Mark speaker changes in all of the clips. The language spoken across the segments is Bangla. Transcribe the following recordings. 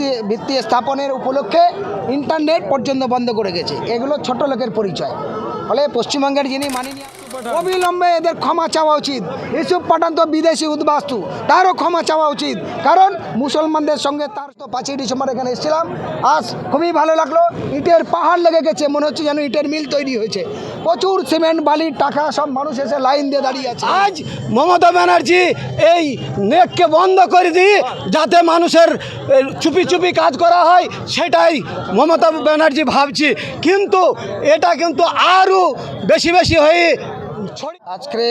Speaker 1: ভিত্তি ভিত্তি স্থাপনের উপলক্ষে ইন্টারনেট পর্যন্ত বন্ধ করে গেছে। এগুলো ছোট লোকের পরিচয়। ফলে পশ্চিমবঙ্গের যিনি মাননীয় অবিলম্বে এদের ক্ষমা চাওয়া উচিত। ইউসুফ পাঠান তো বিদেশি উদ্বাস্তু তারও ক্ষমা চাওয়া উচিত। কারণ মুসলমানদের সঙ্গে তার তো পাঁচই ডিসেম্বর এখানে এসেছিলাম। আজ খুবই ভালো লাগল। ইটের পাহাড় লেগে গেছে মনে হচ্ছে যেন ইটের মিল তৈরি হয়েছে। প্রচুর সিমেন্ট বালির টাকা সব মানুষ এসে লাইন দিয়ে দাঁড়িয়ে আছে।
Speaker 2: আজ মমতা ব্যানার্জি এই নেককে বন্ধ করে দিই যাতে মানুষের চুপি চুপি কাজ করা হয় সেটাই মমতা ব্যানার্জি ভাবছি। কিন্তু এটা কিন্তু আরও বেশি বেশি হয়ে
Speaker 1: আজকে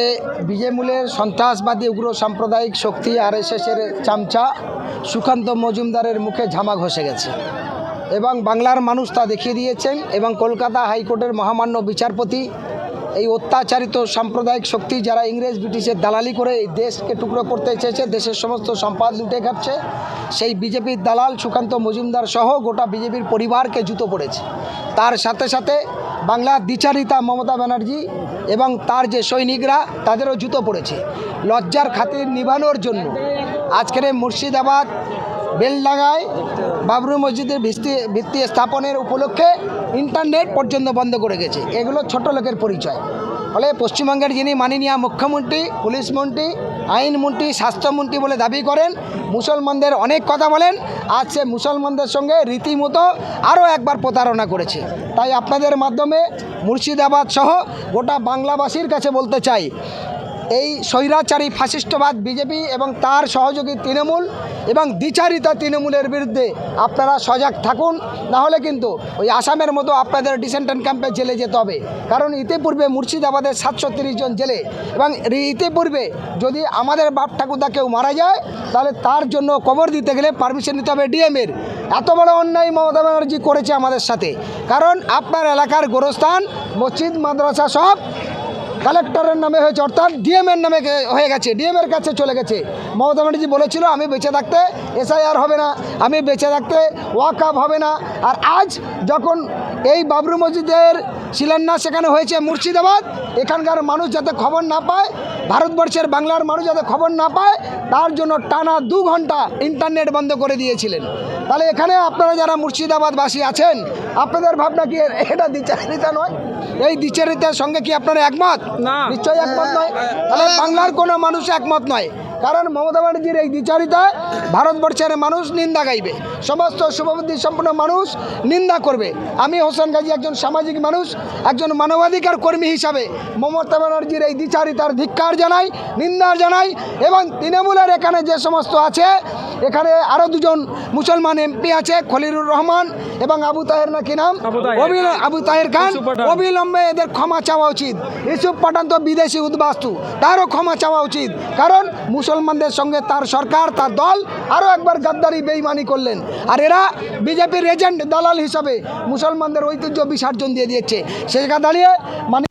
Speaker 1: বিজেমূলের সন্ত্রাসবাদী উগ্র সাম্প্রদায়িক শক্তি আর এস এর চামচা সুকান্ত মজুমদারের মুখে ঝামা ঘষে গেছে। এবং বাংলার মানুষ তা দেখিয়ে দিয়েছেন এবং কলকাতা হাইকোর্টের মহামান্য বিচারপতি এই অত্যাচারিত সাম্প্রদায়িক শক্তি যারা ইংরেজ ব্রিটিশের দালালি করে এই দেশকে টুকরো করতে চেয়েছে, দেশের সমস্ত সম্পদ লুটে খাচ্ছে, সেই বিজেপির দালাল সুকান্ত মজুমদার সহ গোটা বিজেপির পরিবারকে জুতো পড়েছে। তার সাথে সাথে বাংলার দ্বিচারিতা মমতা ব্যানার্জি এবং তার যে সৈনিকরা, তাদেরও জুতো পড়েছে। লজ্জার খাতির নিবানোর জন্য আজকের মুর্শিদাবাদ, বেলডাঙ্গায় বাবরি মসজিদের ভিত্তি ভিত্তি স্থাপনের উপলক্ষে ইন্টারনেট পর্যন্ত বন্ধ করে গেছে। এগুলো ছোট লোকের পরিচয়। ফলে পশ্চিমবঙ্গের যিনি মাননীয় মুখ্যমন্ত্রী, পুলিশ মন্ত্রী আইনমন্ত্রী, স্বাস্থ্যমন্ত্রী বলে দাবি করেন। মুসলমানদের অনেক কথা বলেন। আজ সে মুসলমানদের সঙ্গে রীতিমতো আরও একবার প্রতারণা করেছে। তাই আপনাদের মাধ্যমে মুর্শিদাবাদ সহ গোটা বাংলাবাসীর কাছে বলতে চাই এই স্বৈরাচারী ফাসিস্টবাদ বিজেপি এবং তার সহযোগী তৃণমূল এবং দ্বিচারিত তৃণমূলের বিরুদ্ধে আপনারা সজাগ থাকুন। নাহলে কিন্তু ওই আসামের মতো আপনাদের ডিসেন্টেন্ট ক্যাম্পে জেলে যেতে হবে। কারণ ইতিপূর্বে মুর্শিদাবাদের সাতশো জন জেলে এবং ইতিপূর্বে যদি আমাদের বাপ ঠাকুরদা কেউ মারা যায়, তাহলে তার জন্য কবর দিতে গেলে পারমিশন নিতে হবে ডিএমের। এত বড় অন্যায় মমতা ব্যানার্জি করেছে আমাদের সাথে। কারণ আপনার এলাকার গোরস্থান, মসজিদ, মাদ্রাসা সব কালেক্টরের নামে হয়েছে, অর্থাৎ ডিএমের নামে হয়ে গেছে ডিএমের কাছে চলে গেছে। মমতা ব্যানার্জি বলেছিল, আমি বেঁচে থাকতে এসআইআর হবে না, আমি বেঁচে থাকতে ওয়াকআপ হবে না। আর আজ যখন এই বাবরি মসজিদের শিলান্যাস সেখানে হয়েছে মুর্শিদাবাদ। এখানকার মানুষ যাতে খবর না পায় ভারতবর্ষের বাংলার মানুষ যাতে খবর না পায় তার জন্য টানা দু ঘণ্টা ইন্টারনেট বন্ধ করে দিয়েছিলেন। তাহলে এখানে আপনারা যারা মুর্শিদাবাদবাসী আছেন আপনাদের ভাবনা কি এটা দ্বিচারিতা নয়? এই দ্বিচারিতার সঙ্গে কি আপনারা একমত?
Speaker 3: না।
Speaker 1: নিশ্চয়ই একমত নয়? তাহলে বাংলার কোনো মানুষ একমত নয়। কারণ মমতা ব্যানার্জির এই দ্বিচারিতায় ভারতবর্ষের মানুষ নিন্দা গাইবে। সমস্ত শুভবুদ্ধি সম্পন্ন মানুষ নিন্দা করবে। আমি হোসেন গাজী একজন সামাজিক মানুষ, একজন মানবাধিকার কর্মী হিসাবে মমতা ব্যানার্জির এই দ্বিচারিতার ধিক্কার জানাই, নিন্দা জানাই এবং তৃণমূলের এখানে যে সমস্ত আছে এখানে আরও দুজন মুসলমান এমপি আছে খলিরুর রহমান এবং আবু তাহের নাকি নাম?
Speaker 3: আবু তাহের।
Speaker 1: খান। অবিলম্বে এদের ক্ষমা চাওয়া উচিত। ইউসুফ পাঠান তো বিদেশি উদ্বাস্তু তারও ক্ষমা চাওয়া উচিত। কারণ মুসলমানদের সঙ্গে তার সরকার তার দল আরও একবার গাদ্দারি বেইমানি করলেন। আর এরা বিজেপির এজেন্ট দালাল হিসাবে মুসলমানদের ঐতিহ্য বিসর্জন দিয়ে দিয়েছে। সে জায়গা দাঁড়িয়ে মানে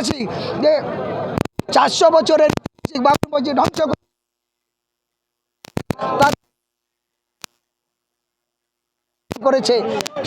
Speaker 1: আছি যে চারশো বছরের বাবরি মসজিদ ধ্বংস করে তার করেছে,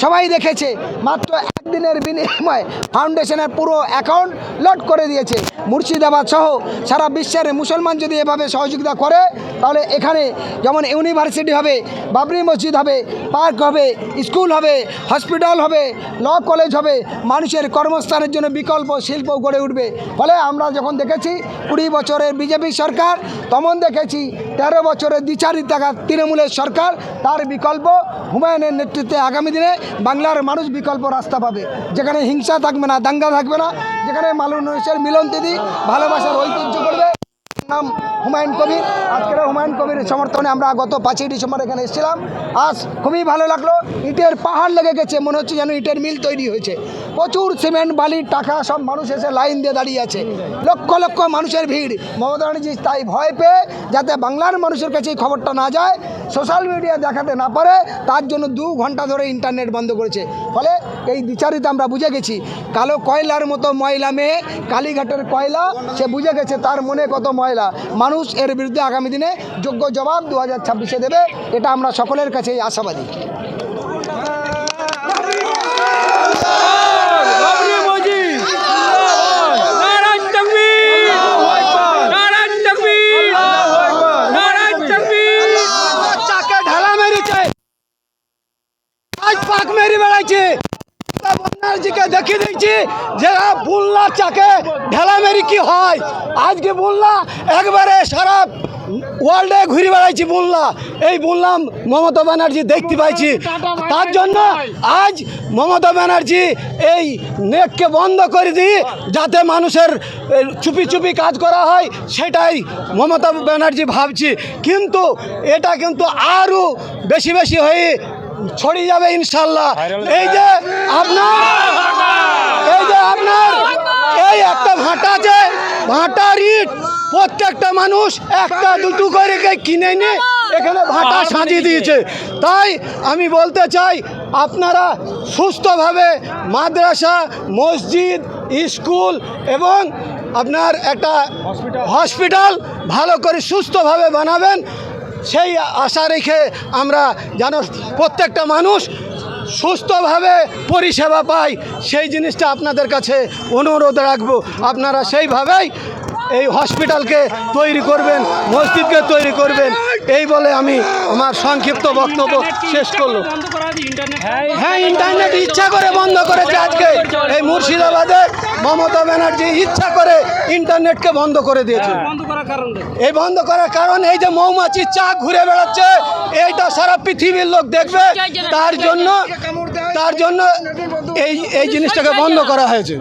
Speaker 1: সবাই দেখেছে, মাত্র একদিনের বিনিময়ে ফাউন্ডেশনের পুরো অ্যাকাউন্ট লট করে দিয়েছে। মুর্শিদাবাদ সহ সারা বিশ্বের মুসলমান যদি এভাবে সহযোগিতা করে, তাহলে এখানে যেমন ইউনিভার্সিটি হবে, বাবরি মসজিদ হবে, পার্ক হবে, স্কুল হবে, হসপিটাল হবে, ল কলেজ হবে, মানুষের কর্মস্থানের জন্য বিকল্প শিল্প গড়ে উঠবে। ফলে আমরা যখন দেখেছি কুড়ি বছরের বিজেপি সরকার, তখন দেখেছি তেরো বছরের দ্বিচারিত তৃণমূলের সরকার, তার বিকল্প হুমায়ুনের নেতৃত্বে আগামী দিনে বাংলার মানুষ বিকল্প রাস্তা পাবে। যেখানে হিংসা থাকবে না, দাঙ্গা থাকবে না, যেখানে মানুষের মিলন দিদি ভালোবাসার ঐতিহ্য করবে। নাম হুমায়ুন কবির। আজকের হুমায়ুন কবির সমর্থনে আমরা গত পাঁচই ডিসেম্বর এখানে এসেছিলাম। আজ খুবই ভালো লাগল। ইটের পাহাড় লেগে গেছে, মনে হচ্ছে যেন ইটের মিল তৈরি হয়েছে। প্রচুর সিমেন্ট বালির টাকা সব মানুষ এসে লাইন দিয়ে দাঁড়িয়ে আছে। লক্ষ লক্ষ মানুষের ভিড়। মমতা ব্যানার্জি তাই ভয় পেয়ে যাতে বাংলার মানুষের কাছে এই খবরটা না যায়, সোশ্যাল মিডিয়া দেখাতে না পারে, তার জন্য দু ঘণ্টা ধরে ইন্টারনেট বন্ধ করেছে। ফলে এই বিচারিত আমরা বুঝে গেছি, কালো কয়লার মতো ময়লা মেয়ে, কালীঘাটের কয়লা, সে বুঝে গেছে তার মনে কত ময়লা। মানুষ এর বিরুদ্ধে আগামী দিনে যোগ্য জবাব দু হাজার ছাব্বিশে দেবে, এটা আমরা সকলের কাছেই আশাবাদী।
Speaker 2: ব্যানার্জিকে দেখিয়ে দিচ্ছি যে বুল্লা চাকে ঢেলামেরি কি হয়। আজকে বুল্লা একবারে সারা ওয়ার্ল্ডে ঘুরে বেড়াইছি বুনলা এই বুনলাম মমতা ব্যানার্জি দেখতে পাইছি। তার জন্য আজ মমতা ব্যানার্জি এই নেককে বন্ধ করে দিই, যাতে মানুষের চুপি চুপি কাজ করা হয়, সেটাই মমতা ব্যানার্জি ভাবছি। কিন্তু এটা কিন্তু আরও বেশি বেশি হয়ে ছড়িয়ে যাবে ইনশাল্লাহ। এই যে আপনার এই যে আপনার এই একটা ভাটা আছে ভাটার ইট প্রত্যেকটা মানুষ একটা দুটো করে কিনে নিয়ে এখানে ভাটা সাজিয়ে দিয়েছে। তাই আমি বলতে চাই আপনারা সুস্থভাবে মাদ্রাসা মসজিদ স্কুল এবং আপনার একটা হসপিটাল ভালো করে সুস্থভাবে বানাবেন। সেই আশা রেখে আমরা যেন প্রত্যেকটা মানুষ সুস্থভাবে পরিষেবা পাই সেই জিনিসটা আপনাদের কাছে অনুরোধ রাখব। আপনারা সেইভাবেই এই হসপিটালকে তৈরি করবেন, মসজিদকে তৈরি করবেন। এই বলে আমি আমার সংক্ষিপ্ত বক্তব্য শেষ করল হ্যাঁ ইন্টারনেট ইচ্ছা করে বন্ধ করেছে আজকে। এই মুর্শিদাবাদে মমতা ব্যানার্জি ইচ্ছা করে ইন্টারনেটকে বন্ধ করে দিয়েছে এই বন্ধ করার কারণ এই যে মৌমাছি চা ঘুরে বেড়াচ্ছে এইটা সারা পৃথিবীর লোক দেখবে। তার জন্য তার জন্য এই এই জিনিসটাকে বন্ধ করা হয়েছে।